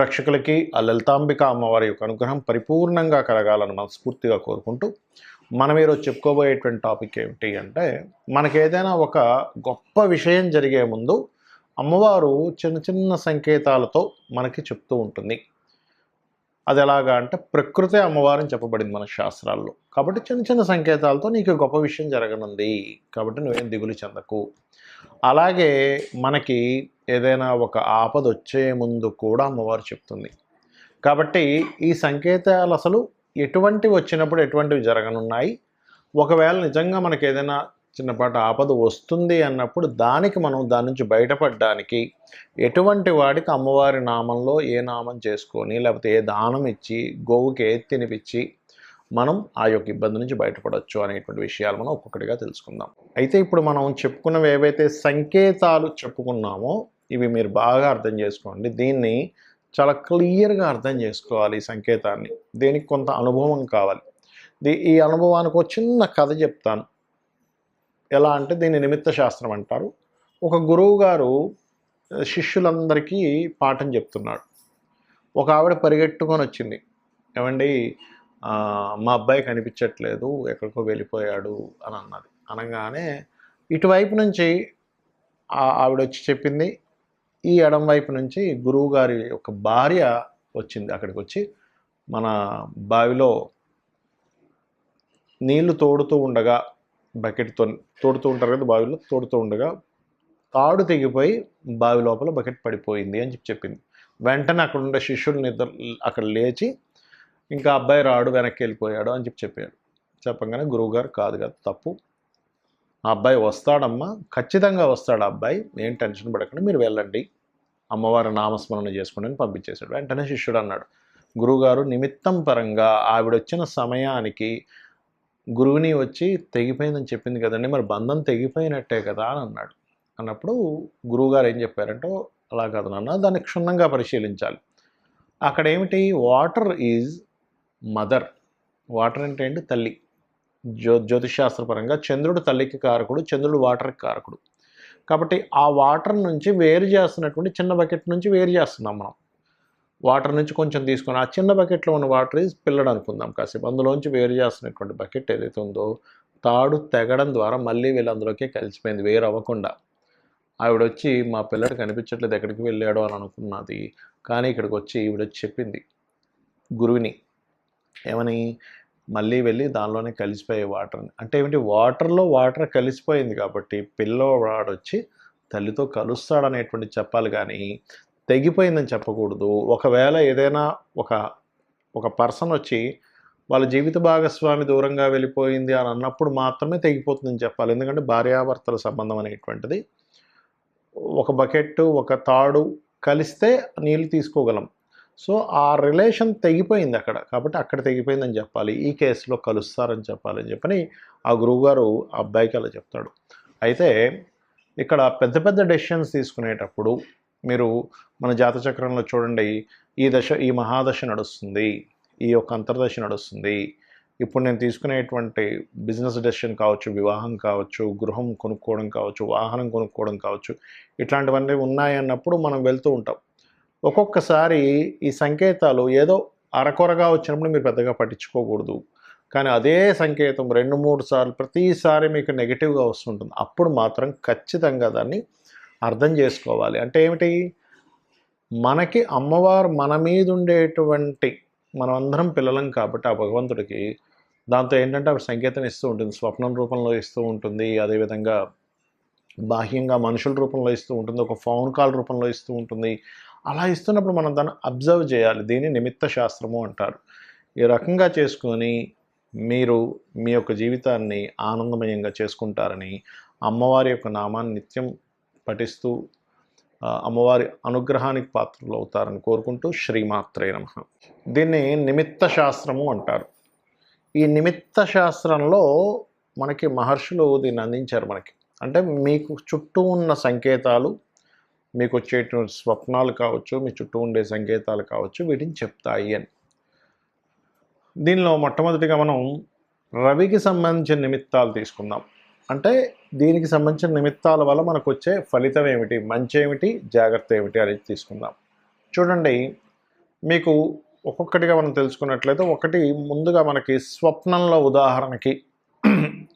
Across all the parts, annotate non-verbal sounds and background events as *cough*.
ప్రేక్షకులకి ఆ లలితాంబిక అమ్మవారి యొక్క అనుగ్రహం పరిపూర్ణంగా కలగాలని మనస్ఫూర్తిగా కోరుకుంటూ మనం ఈరోజు చెప్పుకోబోయేటువంటి టాపిక్ ఏమిటి అంటే మనకి ఏదైనా ఒక గొప్ప విషయం జరిగే ముందు అమ్మవారు చిన్న చిన్న సంకేతాలతో మనకి చెప్తూ ఉంటుంది. అది ఎలాగా అంటే ప్రకృతి అమ్మవారిని చెప్పబడింది మన శాస్త్రాల్లో. కాబట్టి చిన్న చిన్న సంకేతాలతో నీకు గొప్ప విషయం జరగనుంది. కాబట్టి నువ్వేం దిగులు చెందకు. అలాగే మనకి ఏదైనా ఒక ఆపద వచ్చే ముందు కూడా అమ్మవారు చెప్తుంది. కాబట్టి ఈ సంకేతాలు అసలు ఎటువంటివి వచ్చినప్పుడు ఎటువంటివి జరగనున్నాయి? ఒకవేళ నిజంగా మనకి ఏదైనా చిన్నపాటి ఆపద వస్తుంది అన్నప్పుడు దానికి మనం దాని నుంచి బయటపడడానికి ఎటువంటి వాడికి అమ్మవారి నామంలో ఏ నామం చేసుకొని లేకపోతే ఏ దానం ఇచ్చి గోవుకి ఏ తినిపించి మనం ఆ యొక్క ఇబ్బంది నుంచి బయటపడవచ్చు అనేటువంటి విషయాలు మనం ఒక్కొక్కటిగా తెలుసుకుందాం. అయితే ఇప్పుడు మనం చెప్పుకున్నవి ఏవైతే సంకేతాలు చెప్పుకున్నామో ఇవి మీరు బాగా అర్థం చేసుకోండి. దీన్ని చాలా క్లియర్గా అర్థం చేసుకోవాలి ఈ సంకేతాన్ని. దీనికి కొంత అనుభవం కావాలి. దీ ఈ అనుభవానికి ఒక చిన్న కథ చెప్తాను. ఎలా అంటే దీన్ని నిమిత్త శాస్త్రం అంటారు. ఒక గురువు గారు శిష్యులందరికీ పాఠం చెప్తున్నాడు. ఒక ఆవిడ పరిగెట్టుకొని వచ్చింది. ఏమండి మా అబ్బాయి కనిపించట్లేదు ఎక్కడికో వెళ్ళిపోయాడు అని అన్నది. అనగానే ఇటువైపు నుంచి ఆ- ఆవిడ వచ్చి చెప్పింది. ఈ ఎడం వైపు నుంచి గురువు గారి యొక్క భార్య వచ్చింది అక్కడికి వచ్చి. మన బావిలో నీళ్ళు తోడుతూ ఉండగా బకెట్తో తోడుతూ ఉంటారు కదా బావిలో తోడుతూ ఉండగా తాడు తెగిపోయి బావి లోపల బకెట్ పడిపోయింది అని చెప్పి చెప్పింది. వెంటనే అక్కడ ఉండే శిష్యులు నిద్ర అక్కడ లేచి ఇంకా అబ్బాయి రాడు వెనక్కి వెళ్ళిపోయాడు అని చెప్పి చెప్పాడు చెప్పగానే గురువుగారు కాదు కదా తప్పు. ఆ అబ్బాయి వస్తాడమ్మా ఖచ్చితంగా వస్తాడు ఆ అబ్బాయి ఏం టెన్షన్ పడకుండా మీరు వెళ్ళండి. అమ్మవారి నామస్మరణ చేసుకోండి అని పంపించేశాడు. వెంటనే శిష్యుడు అన్నాడు గురువుగారు నిమిత్తం పరంగా ఆవిడ వచ్చిన సమయానికి గురువుని వచ్చి తెగిపోయిందని చెప్పింది కదండి. మరి బంధం తెగిపోయినట్టే కదా అని అన్నాడు. అన్నప్పుడు గురువుగారు ఏం చెప్పారంటే అలా కాదు నాన్న దాన్ని క్షుణ్ణంగా పరిశీలించాలి. అక్కడ ఏమిటి? Water is mother. వాటర్ అంటే ఏంటి? తల్లి. జ్యో జ్యోతిషాస్త్రపరంగా చంద్రుడు తల్లికి కారకుడు చంద్రుడు వాటర్కి కారకుడు. కాబట్టి ఆ వాటర్ నుంచి వేరు చేస్తున్నటువంటి చిన్న బకెట్ నుంచి వేరు చేస్తున్నాం మనం. వాటర్ నుంచి కొంచెం తీసుకొని ఆ చిన్న బకెట్లో ఉన్న వాటర్ పిల్లడు అనుకుందాం కాసేపు. అందులోంచి వేరు చేస్తున్నటువంటి బకెట్ ఏదైతే ఉందో తాడు తెగడం ద్వారా మళ్ళీ వీళ్ళు అందులోకే కలిసిపోయింది వేరు అవ్వకుండా. ఆవిడ వచ్చి మా పిల్లడు కనిపించట్లేదు ఎక్కడికి వెళ్ళాడో? అని అనుకున్నది. కానీ ఇక్కడికి వచ్చి ఈవిడ చెప్పింది గురువుని ఏమని? మళ్ళీ వెళ్ళి దానిలోనే కలిసిపోయే వాటర్ని. అంటే ఏమిటి? వాటర్లో వాటర్ కలిసిపోయింది కాబట్టి పిల్లవాడు వచ్చి తల్లితో కలుస్తాడనేటువంటి చెప్పాలి కానీ తెగిపోయిందని చెప్పకూడదు. ఒకవేళ ఏదైనా ఒక ఒక పర్సన్ వచ్చి వాళ్ళ జీవిత భాగస్వామి దూరంగా వెళ్ళిపోయింది అని అన్నప్పుడు మాత్రమే తెగిపోతుందని చెప్పాలి. ఎందుకంటే భార్యాభర్తల సంబంధం అనేటువంటిది. ఒక బకెట్ ఒక తాడు కలిస్తే నీళ్ళు తీసుకోగలం. సో ఆ రిలేషన్ తెగిపోయింది అక్కడ. కాబట్టి అక్కడ తెగిపోయిందని చెప్పాలి. ఈ కేసులో కలుస్తారని చెప్పాలని చెప్పని ఆ గురువుగారు అబ్బాయికి అలా చెప్తాడు. అయితే ఇక్కడ పెద్ద పెద్ద డెసిషన్స్ తీసుకునేటప్పుడు మీరు మన జాతచక్రంలో చూడండి ఈ దశ ఈ మహాదశ నడుస్తుంది ఈ యొక్క అంతర్దశ నడుస్తుంది. ఇప్పుడు నేను తీసుకునేటువంటి బిజినెస్ డెసిషన్ కావచ్చు వివాహం కావచ్చు గృహం కొనుక్కోవడం కావచ్చు వాహనం కొనుక్కోవడం కావచ్చు ఇట్లాంటివన్నీ ఉన్నాయన్నప్పుడు మనం వెళ్తూ ఉంటాం. ఒక్కొక్కసారి ఈ సంకేతాలు ఏదో అరకొరగా వచ్చినప్పుడు మీరు పెద్దగా పట్టించుకోకూడదు. కానీ అదే సంకేతం రెండు మూడు సార్లు ప్రతిసారి మీకు నెగిటివ్గా వస్తుంటుంది. అప్పుడు మాత్రం ఖచ్చితంగా దాన్ని అర్థం చేసుకోవాలి. అంటే ఏమిటి? మనకి అమ్మవారు మన మీద ఉండేటువంటి మనమందరం పిల్లలం కాబట్టి ఆ భగవంతుడికి దాంతో ఏంటంటే ఆవిడ సంకేతం ఇస్తూ ఉంటుంది. స్వప్నం రూపంలో ఇస్తూ ఉంటుంది. అదేవిధంగా బాహ్యంగా మనుషుల రూపంలో ఇస్తూ ఉంటుంది. ఒక ఫోన్ కాల్ రూపంలో ఇస్తూ ఉంటుంది. అలా ఇస్తున్నప్పుడు మనం దాన్ని అబ్జర్వ్ చేయాలి. దీన్ని నిమిత్త శాస్త్రము అంటారు. ఈ రకంగా చేసుకొని మీరు మీ యొక్క జీవితాన్ని ఆనందమయంగా చేసుకుంటారని అమ్మవారి యొక్క నామాన్ని నిత్యం పఠిస్తూ అమ్మవారి అనుగ్రహానికి పాత్రలు అవుతారని కోరుకుంటూ శ్రీమాత్రే నమ. దీన్ని నిమిత్త శాస్త్రము అంటారు. ఈ నిమిత్త శాస్త్రంలో మనకి మహర్షులు దీన్ని అందించారు మనకి. అంటే మీకు చుట్టూ ఉన్న సంకేతాలు మీకు వచ్చేటువంటి స్వప్నాలు కావచ్చు మీ చుట్టూ ఉండే సంకేతాలు కావచ్చు వీటిని చెప్తాయి అని. దీనిలో మొట్టమొదటిగా మనం రవికి సంబంధించిన నిమిత్తాలు తీసుకుందాం. అంటే దీనికి సంబంధించిన నిమిత్తాల వల్ల మనకు వచ్చే ఫలితం ఏమిటి? మంచి ఏమిటి? జాగ్రత్త ఏమిటి? అనేది తీసుకుందాం. చూడండి మీకు ఒక్కొక్కటిగా మనం తెలుసుకున్నట్లయితే ఒకటి ముందుగా మనకి స్వప్నంలో ఉదాహరణకి *clears throat*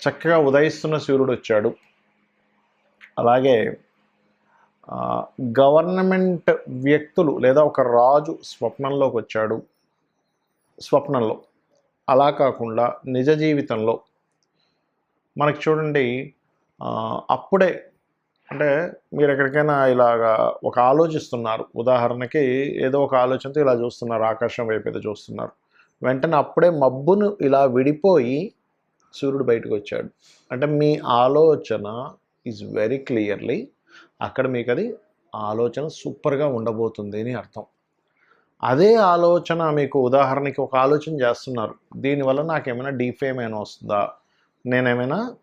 చక్కగా ఉదయిస్తున్న సూర్యుడు వచ్చాడు. అలాగే గవర్నమెంట్ వ్యక్తులు లేదా ఒక రాజు స్వప్నంలోకి వచ్చాడు. స్వప్నంలో. అలా కాకుండా నిజ జీవితంలో మనకి చూడండి అప్పుడే అంటే మీరు ఎక్కడికైనా ఇలాగా ఒక ఆలోచిస్తున్నారు. ఉదాహరణకి ఏదో ఒక ఆలోచనతో ఇలా చూస్తున్నారు ఆకాశం వైపు ఏదో చూస్తున్నారు. వెంటనే అప్పుడే మబ్బును ఇలా విడిపోయి సూర్యుడు బయటకు వచ్చాడు. అంటే మీ ఆలోచన ఈజ్ వెరీ క్లియర్లీ అక్కడ మీకు అది ఆలోచన సూపర్గా ఉండబోతుంది అని అర్థం. అదే ఆలోచన మీకు ఉదాహరణకి ఒక ఆలోచన చేస్తున్నారు. దీనివల్ల నాకేమైనా డీఫేమ్ ఏమైనా వస్తుందా? నేనేమైనా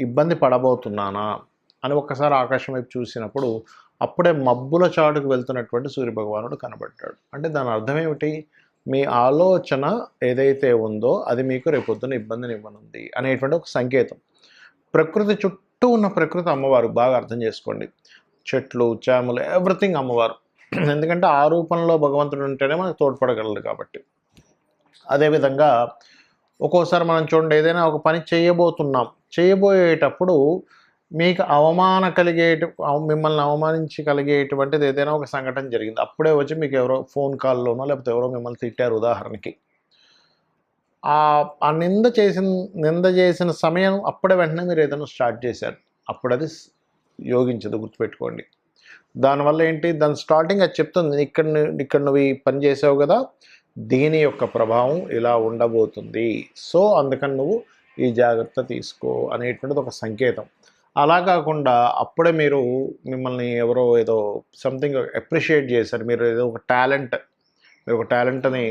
ఇబ్బంది పడబోతున్నానా అని ఒక్కసారి ఆకాశం వైపు చూసినప్పుడు అప్పుడే మబ్బుల చాటుకు వెళ్తున్నటువంటి సూర్యభగవానుడు కనబడ్డాడు. అంటే దాని అర్థం ఏమిటి? మీ ఆలోచన ఏదైతే ఉందో అది మీకు రేపొద్దున ఇబ్బందిని ఇవ్వనుంది అనేటువంటి ఒక సంకేతం. ప్రకృతి చుట్టూ ఉన్న ప్రకృతి అమ్మవారు బాగా అర్థం చేసుకోండి. చెట్లు చేమలు ఎవ్రీథింగ్ అమ్మవారు. ఎందుకంటే ఆ రూపంలో భగవంతుడు ఉంటేనే మనకు తోడ్పడగలరు కాబట్టి. అదేవిధంగా ఒక్కోసారి మనం చూడండి ఏదైనా ఒక పని చేయబోతున్నాం. చేయబోయేటప్పుడు మీకు అవమాన కలిగేట మిమ్మల్ని అవమానించి కలిగేటువంటిది ఏదైనా ఒక సంఘటన జరిగింది. అప్పుడే వచ్చి మీకు ఎవరో ఫోన్ కాల్లోనో లేకపోతే ఎవరో మిమ్మల్ని తిట్టారు ఉదాహరణకి. ఆ నింద చేసిన నింద చేసిన సమయం అప్పుడే వెంటనే మీరు ఏదైనా స్టార్ట్ చేశారు. అప్పుడు అది యోగించదు గుర్తుపెట్టుకోండి. దానివల్ల ఏంటి? దాని స్టార్టింగ్ అది చెప్తుంది ఇక్కడ ఇక్కడ నువ్వు ఈ పని చేసావు కదా దీని యొక్క ప్రభావం ఇలా ఉండబోతుంది. సో అందుకని నువ్వు ఈ జాగ్రత్త తీసుకో అనేటువంటిది ఒక సంకేతం. అలా కాకుండా అప్పుడే మీరు మిమ్మల్ని ఎవరో ఏదో సంథింగ్ అప్రిషియేట్ చేశారు. మీరు ఏదో ఒక టాలెంట్ మీరు ఒక టాలెంట్ని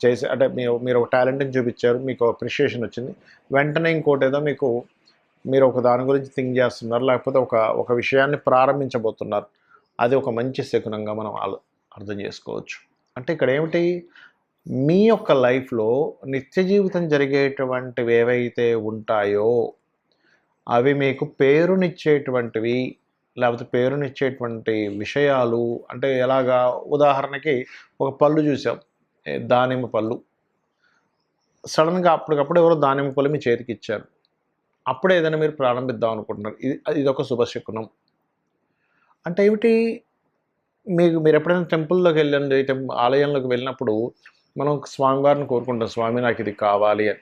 చేసి అంటే మీరు మీరు ఒక టాలెంట్ని చూపించారు మీకు అప్రిషియేషన్ వచ్చింది. వెంటనే ఇంకోటి ఏదో మీకు మీరు ఒక దాని గురించి థింక్ చేస్తున్నారు లేకపోతే ఒక ఒక విషయాన్ని ప్రారంభించబోతున్నారు. అది ఒక మంచి శకునంగా మనం అర్థం చేసుకోవచ్చు. అంటే ఇక్కడ ఏమిటి? మీ యొక్క లైఫ్లో నిత్య జీవితం జరిగేటువంటివి ఏవైతే ఉంటాయో అవి మీకు పేరునిచ్చేటువంటివి లేకపోతే పేరునిచ్చేటువంటి విషయాలు అంటే ఎలాగా? ఉదాహరణకి ఒక పళ్ళు చూసాం దానిమ్మ పళ్ళు. సడన్గా అప్పటికప్పుడు ఎవరో దానిమ్మ పళ్ళు మీ చేతికి ఇచ్చారు. అప్పుడే ఏదైనా మీరు ప్రారంభిద్దాం అనుకుంటున్నారు. ఇది ఇది ఒక శుభశకునం. అంటే ఏమిటి? మీకు మీరు ఎప్పుడైనా టెంపుల్లోకి వెళ్ళండి ఆలయంలోకి వెళ్ళినప్పుడు మనం స్వామివారిని కోరుకుంటాం స్వామి నాకు ఇది కావాలి అని.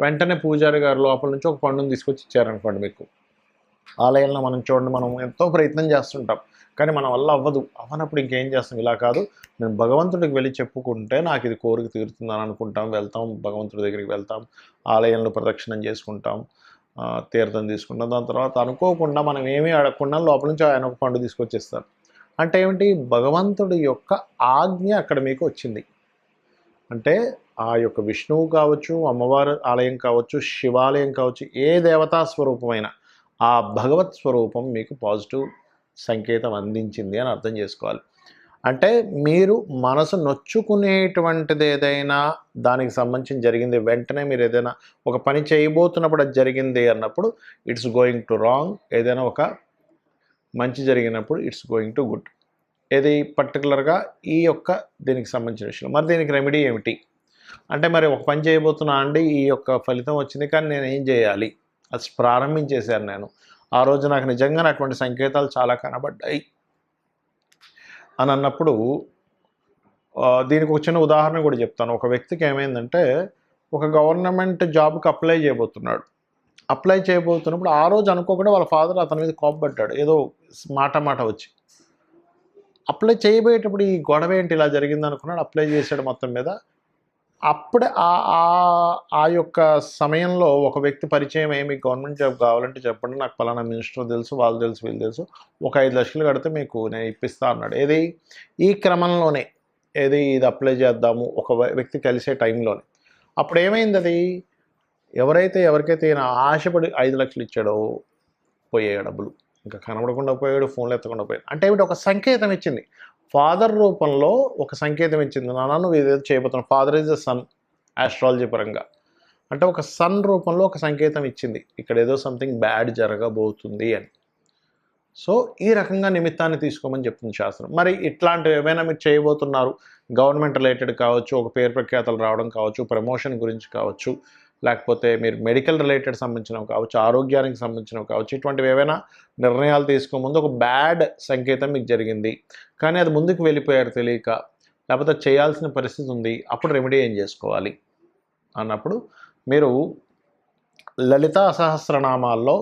వెంటనే పూజారి గారు లోపల నుంచి ఒక పండుని తీసుకొచ్చి ఇచ్చారనుకోండి మీకు. ఆలయంలో మనం చూడండి మనం ఎంతో ప్రయత్నం చేస్తుంటాం. కానీ మన వల్ల అవ్వదు. అవ్వనప్పుడు ఇంకేం చేస్తాం? ఇలా కాదు. నేను భగవంతుడికి వెళ్ళి చెప్పుకుంటే నాకు ఇది కోరిక తీరుతుందని అనుకుంటాం. వెళ్తాం భగవంతుడి దగ్గరికి వెళ్తాం. ఆలయంలో ప్రదక్షిణం చేసుకుంటాం తీర్థం తీసుకుంటాం. దాని తర్వాత అనుకోకుండా మనం ఏమీ అడగకుండా లోపల నుంచి ఆయన ఒక పండు తీసుకొచ్చేస్తారు. అంటే ఏమిటి? భగవంతుడి యొక్క ఆజ్ఞ అక్కడ మీకు వచ్చింది. అంటే ఆ యొక్క విష్ణువు కావచ్చు అమ్మవారి ఆలయం కావచ్చు శివాలయం కావచ్చు ఏ దేవతా స్వరూపమైన ఆ భగవత్ స్వరూపం మీకు పాజిటివ్ సంకేతం అందించింది అని అర్థం చేసుకోవాలి. అంటే మీరు మనసు నొచ్చుకునేటువంటిది ఏదైనా దానికి సంబంధించి జరిగింది వెంటనే మీరు ఏదైనా ఒక పని చేయబోతున్నప్పుడు అది జరిగింది అన్నప్పుడు ఇట్స్ గోయింగ్ టు రాంగ్ ఏదైనా ఒక మంచి జరిగినప్పుడు ఇట్స్ గోయింగ్ టు గుడ్ ఏది పర్టికులర్గా ఈ యొక్క దీనికి సంబంధించిన విషయం. మరి దీనికి రెమెడీ ఏమిటి? అంటే మరి ఒక పని చేయబోతున్నా అండి ఈ యొక్క ఫలితం వచ్చింది కానీ నేను ఏం చేయాలి? అది ప్రారంభించేశాను నేను. ఆ రోజు నాకు నిజంగా అటువంటి సంకేతాలు చాలా కనబడ్డాయి. అని అన్నప్పుడు దీనికి ఒక చిన్న ఉదాహరణ కూడా చెప్తాను. ఒక వ్యక్తికి ఏమైందంటే ఒక గవర్నమెంట్ జాబ్కి అప్లై చేయబోతున్నాడు. అప్లై చేయబోతున్నప్పుడు ఆ రోజు అనుకోకుండా వాళ్ళ ఫాదర్ అతని మీద కోపపడ్డాడు. ఏదో మాట మాట వచ్చి. అప్లై చేయబోయేటప్పుడు ఈ గొడవ ఏంటి? ఇలా జరిగింది అనుకున్నాడు అప్లై చేశాడు మొత్తం మీద. అప్పుడే ఆ ఆ- ఆ యొక్క సమయంలో ఒక వ్యక్తి పరిచయం ఏమి గవర్నమెంట్ జాబ్ కావాలంటే చెప్పండి నాకు పలానా మినిస్టర్ తెలుసు వాళ్ళు తెలుసు వీళ్ళు తెలుసు ఒక ఐదు లక్షలు కడితే మీకు నేను ఇప్పిస్తా అన్నాడు. ఏది? ఈ క్రమంలోనే ఏది? ఇది అప్లై చేద్దాము ఒక వ్యక్తి కలిసే టైంలోనే. అప్పుడు ఏమైంది అది? ఎవరైతే ఎవరికైతే ఈయన ఆశపడి ఐదు లక్షలు ఇచ్చాడో పోయాయి డబ్బులు. ఇంకా కనబడకుండా పోయాడు ఫోన్లు ఎత్తకుండా పోయాడు. అంటే ఏమిటి? ఒక సంకేతం ఇచ్చింది. ఫాదర్ రూపంలో ఒక సంకేతం ఇచ్చింది. నాన్న నువ్వు ఇదేదో చేయబోతున్నావు. Father is the son astrology పరంగా. అంటే ఒక సన్ రూపంలో ఒక సంకేతం ఇచ్చింది. ఇక్కడ ఏదో సంథింగ్ బ్యాడ్ జరగబోతుంది అని. సో ఈ రకంగా నిమిత్తాన్ని తీసుకోమని చెప్తుంది శాస్త్రం. మరి ఇట్లాంటివి ఏమైనా మీరు చేయబోతున్నారు? గవర్నమెంట్ రిలేటెడ్ కావచ్చు ఒక పేరు ప్రఖ్యాతలు రావడం కావచ్చు ప్రమోషన్ గురించి కావచ్చు లేకపోతే మీరు మెడికల్ రిలేటెడ్ సంబంధించినవి కావచ్చు ఆరోగ్యానికి సంబంధించినవి కావచ్చు ఇటువంటివి ఏవైనా నిర్ణయాలు తీసుకో ముందు ఒక బ్యాడ్ సంకేతం మీకు జరిగింది. కానీ అది ముందుకు వెళ్ళిపోయారు తెలియక లేకపోతే చేయాల్సిన పరిస్థితి ఉంది అప్పుడు రెమెడీ ఏం చేసుకోవాలి? అన్నప్పుడు మీరు లలితా సహస్రనామాల్లో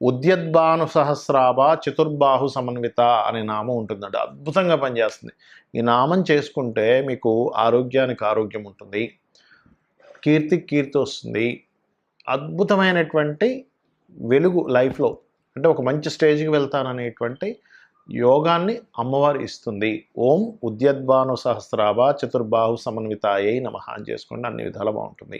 ఉద్యద్భాను సహస్రాభ చతుర్బాహు సమన్విత అనే నామం ఉంటుందండి. అద్భుతంగా పనిచేస్తుంది. ఈ నామం చేసుకుంటే మీకు ఆరోగ్యానికి ఆరోగ్యం ఉంటుంది. కీర్తి కీర్తి వస్తుంది. అద్భుతమైనటువంటి వెలుగు లైఫ్లో అంటే ఒక మంచి స్టేజ్కి వెళ్తాననేటువంటి యోగాన్ని అమ్మవారు ఇస్తుంది. ఓం ఉద్యద్భాను సహస్రాభ చతుర్బాహు సమన్వితాయై నమ అని చేసుకోండి అన్ని విధాలు బాగుంటుంది.